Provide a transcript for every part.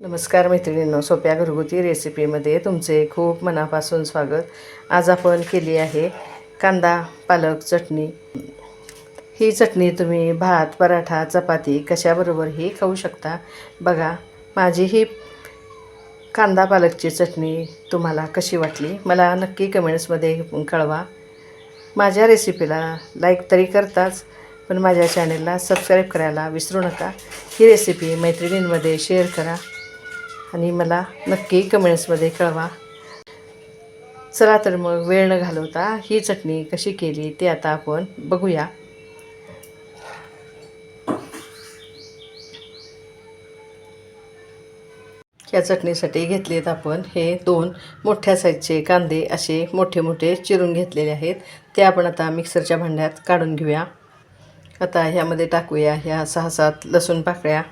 नमस्कार मैत्रिणींनो सोप्या घरगुती रेसिपीमध्ये तुमचे खूप मनापासून स्वागत. आज आपण केली आहे कांदा पालक चटणी. ही चटणी तुम्ही भात पराठा चपाती कशाबरोबरही खाऊ शकता? बघा माझी ही कांदा पालकची चटणी तुम्हाला कशी वाटली? मला नक्की कमेंट्समध्ये कळवा. माझ्या रेसिपीला लाईक तरी करताच पण माझ्या चॅनेलला सबस्क्राईब करायला विसरू नका. ही रेसिपी मैत्रिणींमध्ये शेअर करा. आणि मला नक्की कमेंट्समध्ये कळवा. चला तर मग वेळ न घालवता ही चटणी कशी केली ते आता आपण बघूया. या चटणीसाठी घेतलेत आपण हे दोन मोठ्या साईजचे कांदे असे मोठे मोठे चिरून घेतलेले आहेत. ते आपण आता मिक्सरच्या भांड्यात काढून घेऊया. आता ह्यामध्ये टाकूया ह्या सहा सात लसूण पाकळ्या.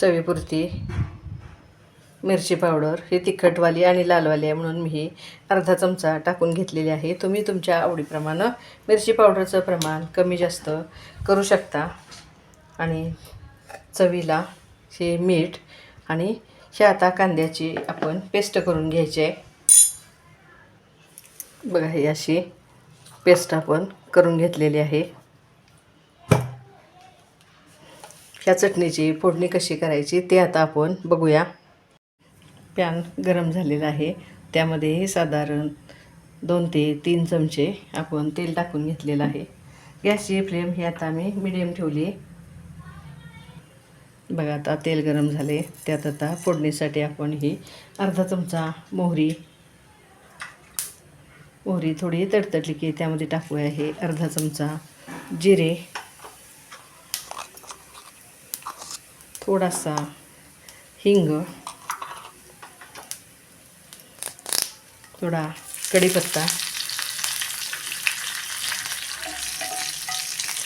चवीपुरती मिरची पावडर ही तिखटवाली आणि लालवाली आहे म्हणून मी ही अर्धा चमचा टाकून घेतलेली आहे. तुम्ही तुमच्या आवडीप्रमाणे मिरची पावडरचं प्रमाण कमी जास्त करू शकता. आणि चवीला हे मीठ आणि हे आता कांद्याची आपण पेस्ट करून घ्यायची आहे. बघा ही अशी पेस्ट आपण करून घेतलेली आहे. ह्या चटणीची फोडणी कशी करायची ते आता आपण बघूया. पॅन गरम झालेला आहे. त्यामध्ये साधारण दोन ते तीन चमचे आपण तेल टाकून घेतलेलं आहे. गॅसची फ्लेम ही आता मी मिडियम ठेवली. आहे बघा आता तेल गरम झाले. त्यात आता फोडणीसाठी आपण ही अर्धा चमचा मोहरी. मोहरी थोडी तडतडली की त्यामध्ये टाकूया हे अर्धा चमचा जिरे. थोडासा हिंग थोडा कढीपत्ता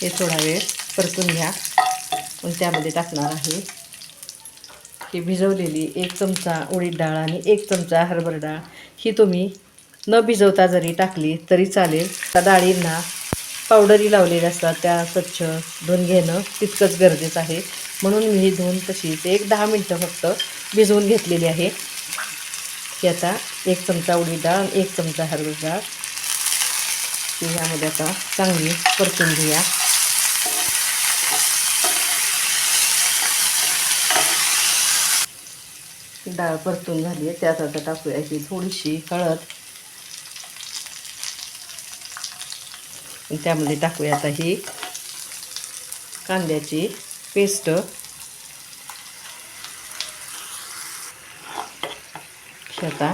हे थोडा वेळ परतून घ्या. पण त्यामध्ये टाकणार आहे. ही भिजवलेली एक चमचा उडीद डाळ आणि एक चमचा हरभर डाळ. ही तुम्ही न भिजवता जरी टाकली तरी चालेल. त्या डाळींना पावडरी लावलेल्या असतात त्या स्वच्छ धुवून घेणं तितकंच गरजेचं आहे. म्हणून मी ही धुवून तशीच एक दहा मिनटं फक्त भिजवून घेतलेली आहे. की आता एक चमचा उडी डाळ एक चमचा हरवी डाळ ती ह्यामध्ये आता चांगली परतून घेऊया. डाळ परतून झाली आहे. त्यात आता टाकूया ही थोडीशी हळद. त्यामध्ये टाकूया आता ही कांद्याची पेस्ट. आता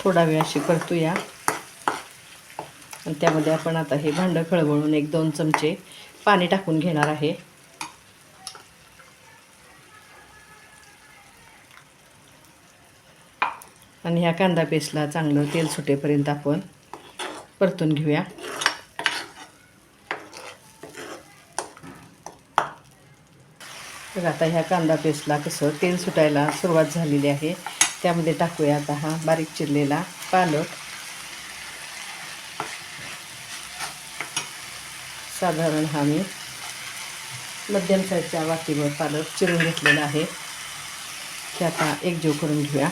थोडा वेळ अशी परतूया. आणि त्यामध्ये आपण आता हे भांडं खळबळून एक दोन चमचे पाणी टाकून घेणार आहे. आणि ह्या कांदा पेस्टला चांगलं तेल सुटेपर्यंत आपण परतून घेऊया. तर आता ह्या कांदा पेस्टला कसं तेल सुटायला सुरुवात झालेली आहे. त्यामध्ये टाकूया आता हा बारीक चिरलेला पालक. साधारण हा मी मध्यम साईजच्या वाटीवर पालक चिरून घेतलेला आहे. ते आता एकजीव करून घेऊया.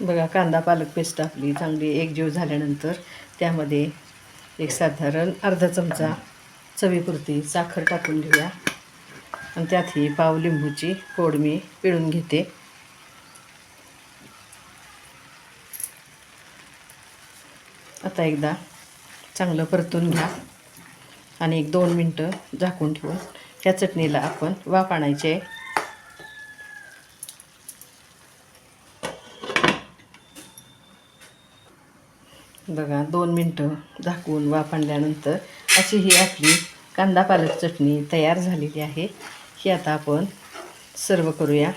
बघा कांदा पालक पेस्ट आपली चांगली एकजीव झाल्यानंतर त्यामध्ये एक साधारण अर्धा चमचा चवीपुरती साखर टाकून घेऊया. आणि त्यात ही पाव लिंबूची फोड मी पिळून घेते. आता एकदा चांगलं परतून घ्या. आणि एक दोन मिनटं झाकून ठेवून त्या चटणीला आपण वाफ आणायचे बघा दोन मिनटं झाकून वाफ आणल्यानंतर अशी ही आपली कांदा पालक चटणी तयार झालेली आहे. ही आता आपण सर्व करूया.